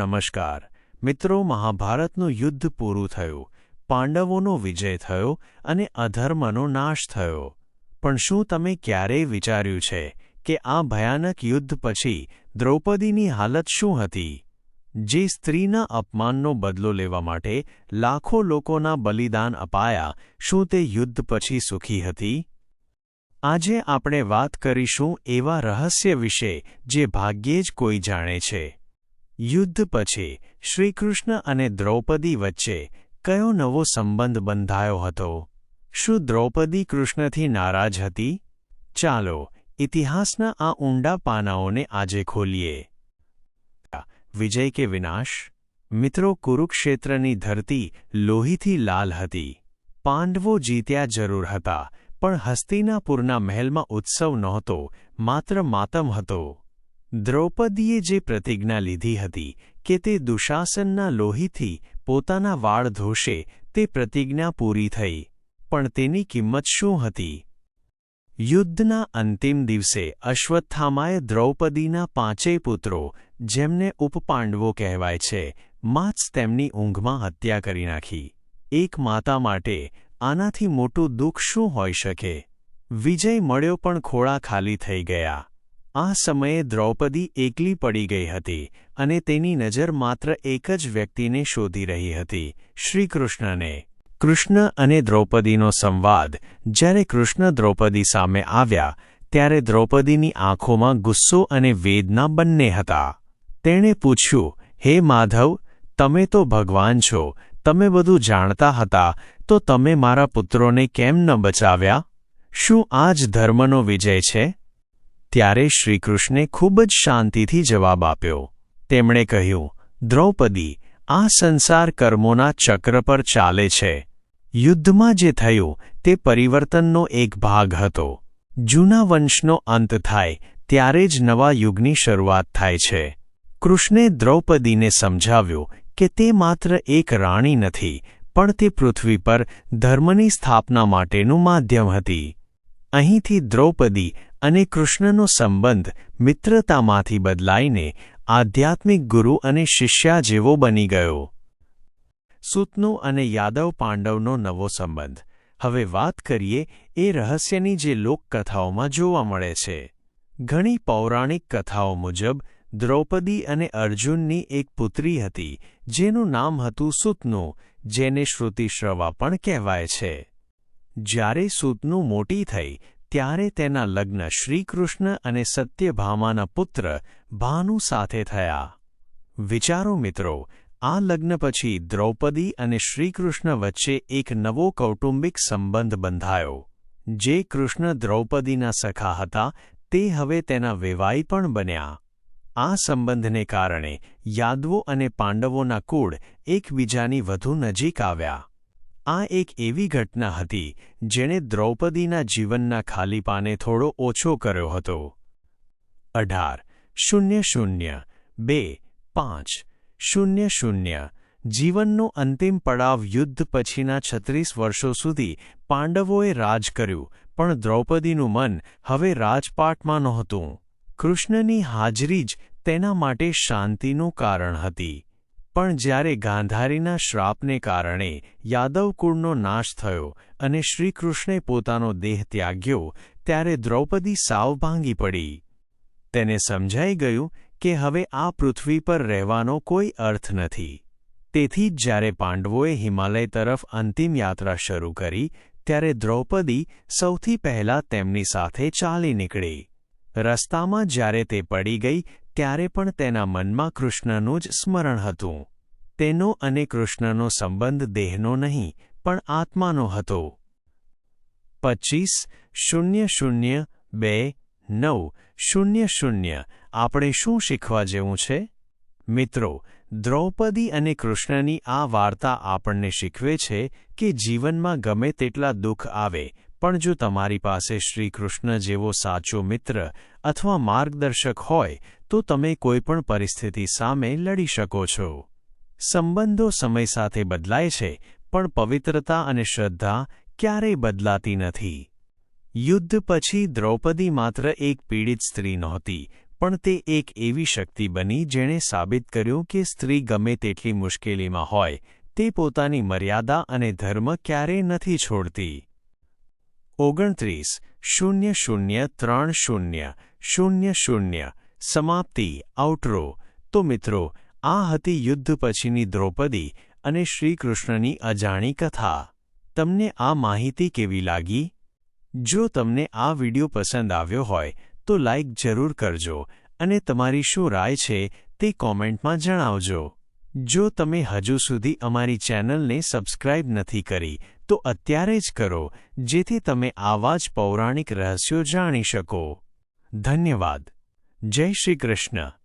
નમસ્કાર. મિત્રો, મહાભારતનું યુદ્ધ પૂરું થયું. પાંડવોનો વિજય થયો અને અધર્મનો નાશ થયો. પણ શું તમે ક્યારેય વિચાર્યું છે કે આ ભયાનક યુદ્ધ પછી દ્રૌપદીની હાલત શું હતી? જે સ્ત્રીના અપમાનનો બદલો લેવા માટે લાખો લોકોના બલિદાન અપાયા, શું તે યુદ્ધ પછી સુખી હતી? આજે આપણે વાત કરીશું એવા રહસ્ય વિશે જે ભાગ્યે જ કોઈ જાણે છે. યુદ્ધ પછી શ્રીકૃષ્ણ અને દ્રૌપદી વચ્ચે કયો નવો સંબંધ બંધાયો હતો? શું દ્રૌપદી કૃષ્ણથી નારાજ હતી? ચાલો ઇતિહાસના આ ઊંડા પાનાઓને આજે ખોલીએ. વિજય કે વિનાશ? મિત્રો, કુરુક્ષેત્રની ધરતી લોહીથી લાલ હતી. પાંડવો જીત્યા જરૂર હતા, પણ હસ્તિનાપુરના મહેલમાં ઉત્સવ નહોતો, માત્ર માતમ હતો. દ્રૌપદીએ જે પ્રતિજ્ઞા લીધી હતી કે તે દુશાસનના લોહીથી પોતાના વાળ ધોશે, તે પ્રતિજ્ઞા પૂરી થઈ. પણ તેની કિંમત શું હતી? યુદ્ધના અંતિમ દિવસે અશ્વત્થામાએ દ્રૌપદીના પાંચેય પુત્રો, જેમને ઉપપાંડવો કહેવાય છે માચ તેમની ઊંઘમાં હત્યા કરી નાખી. એક માતા માટે આનાથી મોટું દુઃખ શું હોઈ શકે? વિજય મળ્યો પણ ખોળા ખાલી થઈ ગયા. આ સમયે દ્રૌપદી એકલી પડી ગઈ હતી અને તેની નજર માત્ર એક જ વ્યક્તિને શોધી રહી હતી, શ્રીકૃષ્ણને. કૃષ્ણ અને દ્રૌપદીનો સંવાદ જ્યારે કૃષ્ણ દ્રૌપદી સામે આવ્યા, ત્યારે દ્રૌપદીની આંખોમાં ગુસ્સો અને વેદના બંને હતા. તેણે પૂછ્યું, હે માધવ, તમે તો ભગવાન છો, તમે બધું જાણતા હતા, તો તમે મારા પુત્રોને કેમ ન બચાવ્યા? શું આ જ ધર્મનો વિજય છે? ત્યારે શ્રીકૃષ્ણે ખૂબ જ શાંતિથી જવાબ આપ્યો. તેમણે કહ્યું, દ્રૌપદી, આ સંસાર કર્મોના ચક્ર પર ચાલે છે. યુદ્ધમાં જે થયું, તે પરિવર્તનનો એક ભાગ હતો. જૂના વંશનો અંત થાય, ત્યારે જ નવા યુગની શરૂઆત થાય છે. કૃષ્ણે દ્રૌપદીને સમજાવ્યું કે તે માત્ર એક રાણી નથી, પણ તે પૃથ્વી પર ધર્મની સ્થાપના માટેનું માધ્યમ હતી. અહીંથી દ્રૌપદી અને કૃષ્ણનો સંબંધ મિત્રતામાંથી બદલાઈને આધ્યાત્મિક ગુરુ અને શિષ્યા જેવો બની ગયો. સૂતનો અને યાદવ પાંડવનો નવો સંબંધ. હવે વાત કરીએ એ રહસ્યની જે લોકકથાઓમાં જોવા મળે છે. ઘણી પૌરાણિક કથાઓ મુજબ, દ્રૌપદી અને અર્જુનની એક પુત્રી હતી, જેનું નામ હતું સૂતનું, જેને શ્રુતિશ્રવા પણ કહેવાય છે. જ્યારે સુતનું મોટી થઈ ત્યારે તેના લગ્ન શ્રીકૃષ્ણ અને સત્યભામાના પુત્ર ભાનુ સાથે થયા. વિચારો મિત્રો, આ લગ્ન પછી દ્રૌપદી અને શ્રીકૃષ્ણ વચ્ચે એક નવો કૌટુંબિક સંબંધ બંધાયો. જે કૃષ્ણ દ્રૌપદીના સખા હતા, તે હવે તેના વેવાઈ પણ બન્યા. આ સંબંધને કારણે યાદવો અને પાંડવોના કુળ એકબીજાની વધુ નજીક આવ્યા. આ એક એવી ઘટના હતી, જેણે દ્રૌપદીના જીવનના ખાલીપાને થોડો ઓછો કર્યો હતો. અઢાર, શૂન્ય શૂન્ય, બે, પાંચ, શૂન્ય શૂન્ય, જીવનનો અંતિમ પડાવ યુદ્ધ પછીના છત્રીસ વર્ષો સુધી પાંડવોએ રાજ કર્યું, પણ દ્રૌપદીનું મન હવે રાજપાટમાં નહોતું. કૃષ્ણની હાજરી જ તેના માટે શાંતિનું કારણ હતી. પણ જ્યારે ગાંધારીના શ્રાપને કારણે યાદવકુળનો નાશ થયો અને શ્રીકૃષ્ણે પોતાનો દેહ ત્યાગ્યો, ત્યારે દ્રૌપદી સાવ ભાંગી પડી. તેને સમજાઈ ગયું કે હવે આ પૃથ્વી પર રહેવાનો કોઈ અર્થ નથી. તેથી જ જ્યારે પાંડવોએ હિમાલય તરફ અંતિમ યાત્રા શરૂ કરી, ત્યારે દ્રૌપદી સૌથી પહેલા તેમની સાથે ચાલી નીકળી. રસ્તામાં જ્યારે તે પડી ગઈ ત્યારે પણ તેના મનમાં કૃષ્ણનું જ સ્મરણ હતું. તેનો અને કૃષ્ણનો સંબંધ દેહનો નહીં, પણ આત્માનો હતો. પચીસ, શૂન્ય શૂન્ય, બે, નવ, શૂન્ય શૂન્ય, આપણે શું શીખવા જેવું છે? મિત્રો, દ્રૌપદી અને કૃષ્ણની આ વાર્તા આપણને શીખવે છે કે જીવનમાં ગમે તેટલા દુઃખ આવે પણ જો તમારી પાસે શ્રીકૃષ્ણ જેવો સાચો મિત્ર અથવા માર્ગદર્શક હોય, તો તમે કોઈપણ પરિસ્થિતિ સામે લડી શકો છો. સંબંધો સમય સાથે બદલાય છે, પણ પવિત્રતા અને શ્રદ્ધા ક્યારેય બદલાતી નથી. યુદ્ધ પછી દ્રૌપદી માત્ર એક પીડિત સ્ત્રી નહોતી, પણ તે એક એવી શક્તિ બની જેણે સાબિત કર્યું કે સ્ત્રી ગમે તેટલી મુશ્કેલીમાં હોય, તે પોતાની મર્યાદા અને ધર્મ ક્યારેય નથી છોડતી. ઓગણત્રીસ, શૂન્ય શૂન્ય ત્રણ શૂન્ય શૂન્ય શૂન્ય. સમાપ્તિ આઉટરો તો મિત્રો, આ હતી યુદ્ધ પછીની દ્રૌપદી અને શ્રીકૃષ્ણની અજાણી કથા. તમને આ માહિતી કેવી લાગી? જો તમને આ વિડિયો પસંદ આવ્યો હોય, તો લાઇક જરૂર કરજો અને તમારી શું રાય છે તે કોમેન્ટમાં જણાવજો. જો તમે હજુ સુધી અમારી ચેનલને સબસ્ક્રાઇબ નથી કરી, તો અત્યારે જ કરો, જેથી તમે આવા જ પૌરાણિક રહસ્યો જાણી શકો. ધન્યવાદ. જય શ્રી કૃષ્ણ.